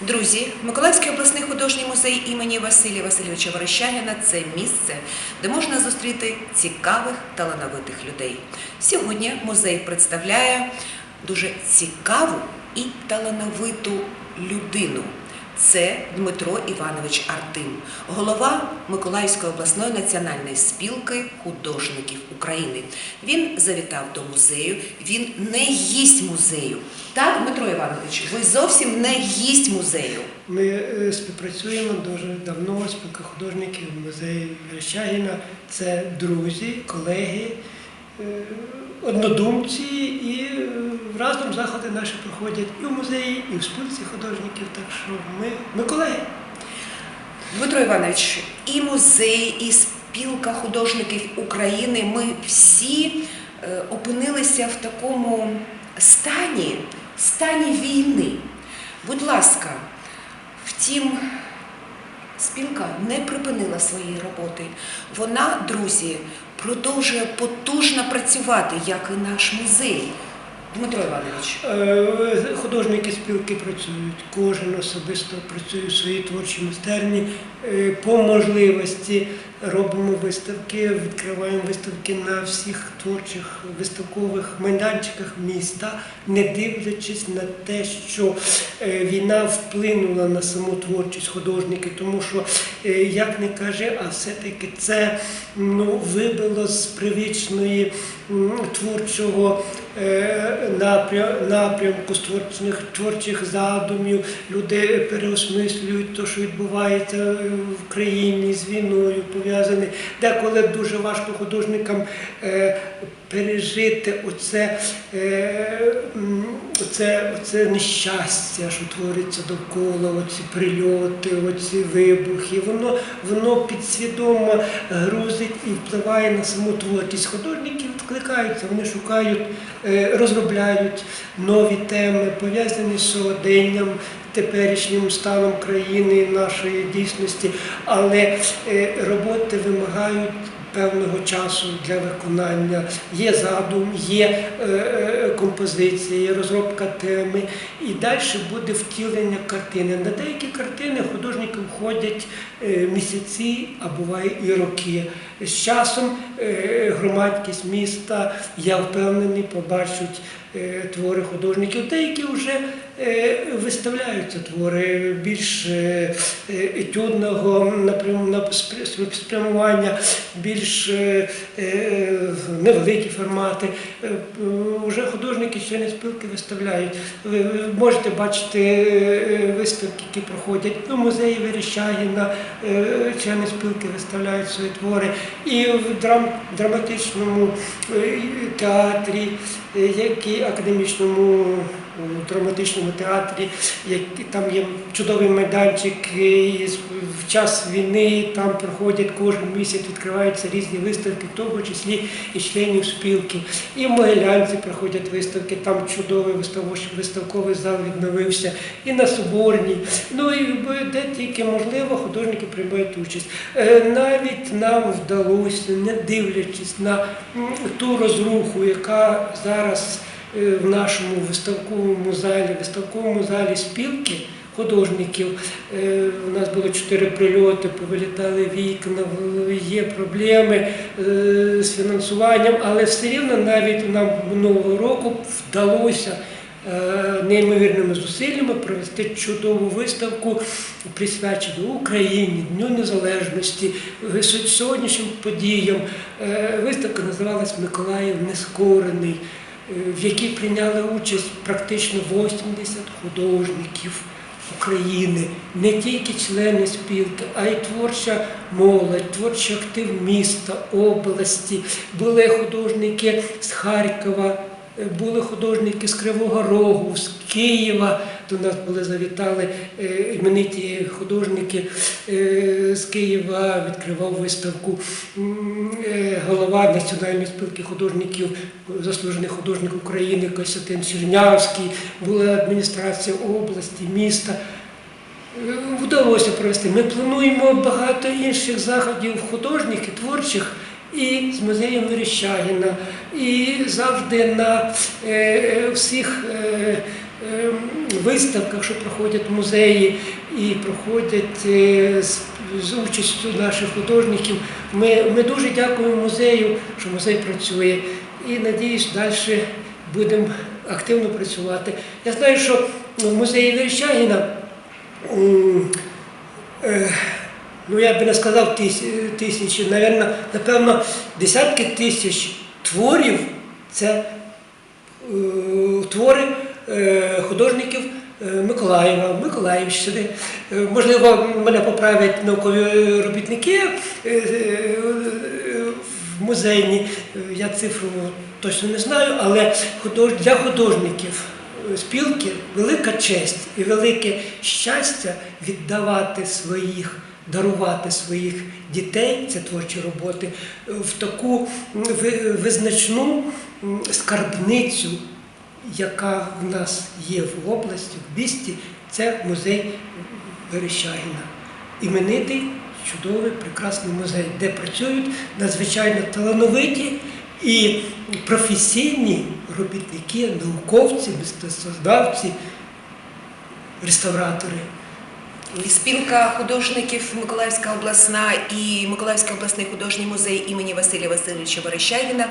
Друзі, Миколаївський обласний художній музей імені Василія Васильовича Верещагіна це місце, де можна зустріти цікавих талановитих людей. Сьогодні музей представляє дуже цікаву і талановиту людину. Це Дмитро Іванович Артим, голова Миколаївської обласної національної спілки художників України. Він завітав до музею, він не гість музею. Так, Дмитро Іванович, ви зовсім не гість музею. Ми е, співпрацюємо дуже давно, спілка художників музею Верещагіна. Це друзі, колеги, е, однодумці, і е, разом заходи наші проходять і в музеї, і в спілці художників. Так що ми, ми колеги. Дмитро Іванович, і музей, і спілка художників України. Ми всі е, опинилися в такому стані, стані війни. Будь ласка, втім, спілка не припинила своєї роботи. Вона, друзі, продовжує потужно працювати, як і наш музей. Дмитро Іванович. Е, Художники спілки працюють, кожен особисто працює в своїй творчій майстерні. Е, По можливості робимо виставки, відкриваємо виставки на всіх творчих виставкових майданчиках міста, не дивлячись на те, що е, війна вплинула на саму творчість художників, тому що, як не каже, а все-таки це ну, вибило з привічної м, творчого напрямку з творчих, задумів. Люди переосмислюють те, що відбувається е, в країні з війною пов'язане. Деколи дуже важко художникам е, пережити оце, е, оце, оце нещастя, що твориться довкола, оці прильоти, оці вибухи. Воно, воно підсвідомо грузить і впливає на саму творчість. Художники відкликаються, вони шукають, е, розробляють нові теми, пов'язані з сьогоденням, теперішнім станом країни, нашої дійсності, але е, роботи вимагають. Певного часу для виконання є задум, є е, е, композиція, є розробка теми, і далі буде втілення картини. На деякі картини художники входять е, місяці, а буває і роки. З часом е, громадськість міста, я впевнений, побачать е, твори художників. Деякі вже е, виставляються твори більш е, е, етюдного спрямування, більш е, е, невеликі формати. Е, Вже художники члени спілки виставляють. Ви можете бачити е, виставки, які проходять у музеї Верещагіна, е, члени спілки виставляють свої твори. І в драм, драматичному е, театрі, е, як і академічному у драматичному театрі, там є чудовий майданчик, і в час війни там проходять кожен місяць, відкриваються різні виставки, в тому числі і членів спілки. І в Могилянці проходять виставки, там чудовий виставковий зал відновився, і на Соборній. Ну і де тільки можливо, художники приймають участь. Е, Навіть нам вдалося, не дивлячись на ту розруху, яка зараз в нашому виставковому залі, виставковому залі спілки художників. Е, У нас було чотири прильоти, повилітали вікна, є проблеми е, з фінансуванням, але все рівно навіть нам минулого року вдалося. е, Неймовірними зусиллями провести чудову виставку, присвячену Україні, Дню Незалежності, е, сьогоднішнім подіям. Е, Виставка називалась Миколаїв Нескорений е, в якій прийняли участь практично 80 художників України, не тільки члени спілки, а й творча молодь, творчий актив міста, області. Були художники з Харкова, е, були художники з Кривого Рогу, з Києва. До нас були завітали е, імениті художники е, з Києва, відкривав виставку е, голова Національної спілки художників, заслужений художник України Костянтин Чернявський, була адміністрація області, міста. Вдалося провести. Ми плануємо багато інших заходів художніх і творчих. І з музеєм Верещагіна, і завжди на е, всіх е, виставках, що проходять музеї і проходять е, з, участю наших художників. Ми, ми дуже дякуємо музею, що музей працює. І надіюсь, далі будемо активно працювати. Я знаю, що в музеї Верещагіна е, ну я би не сказав тисячі, навірно, напевно, десятки тисяч творів це е, твори е, художників е, Миколаєва, Миколаївщини. Е, Можливо, мене поправлять наукові робітники е, е, в музейні. Е, Я цифру точно не знаю, але для художників е, спілки велика честь і велике щастя віддавати своїх. Дарувати своїх дітей, це творчі роботи, е, в таку визначну скарбницю, яка в нас є в області, в місті, це музей Верещагіна. Іменитий, чудовий, прекрасний музей, де працюють надзвичайно талановиті і професійні робітники, науковці, мистецтвознавці, реставратори. Спілка художників Миколаївська обласна і Миколаївський обласний художній музей імені Василія Васильовича Верещагіна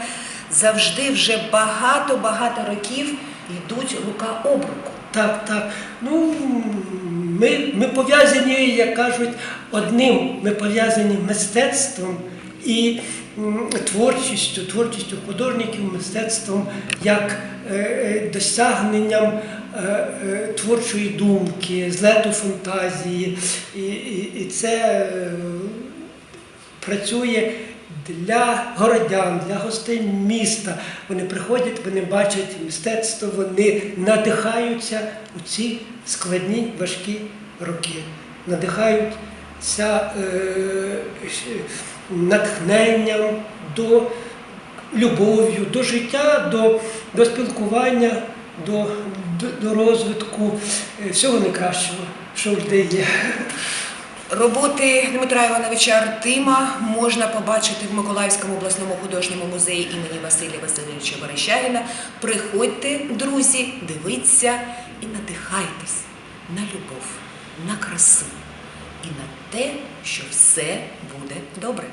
завжди вже багато-багато років йдуть рука об руку. Так, так. Ну, ми, ми пов'язані, як кажуть, одним. Ми пов'язані мистецтвом і творчістю, творчістю художників, мистецтвом як е, е, досягненням творчої думки, злету фантазії. І, і, і це е, працює для городян, для гостей міста. Вони приходять, вони бачать мистецтво, вони надихаються у ці складні, важкі роки. Надихаються е, натхненням до любов'ю, до життя, до, до спілкування, до, до, розвитку е, всього найкращого, що в людей є. Роботи Дмитра Івановича Артима можна побачити в Миколаївському обласному художньому музеї імені Василія Васильовича Верещагіна. Приходьте, друзі, дивіться і надихайтесь на любов, на красу і на те, що все буде добре.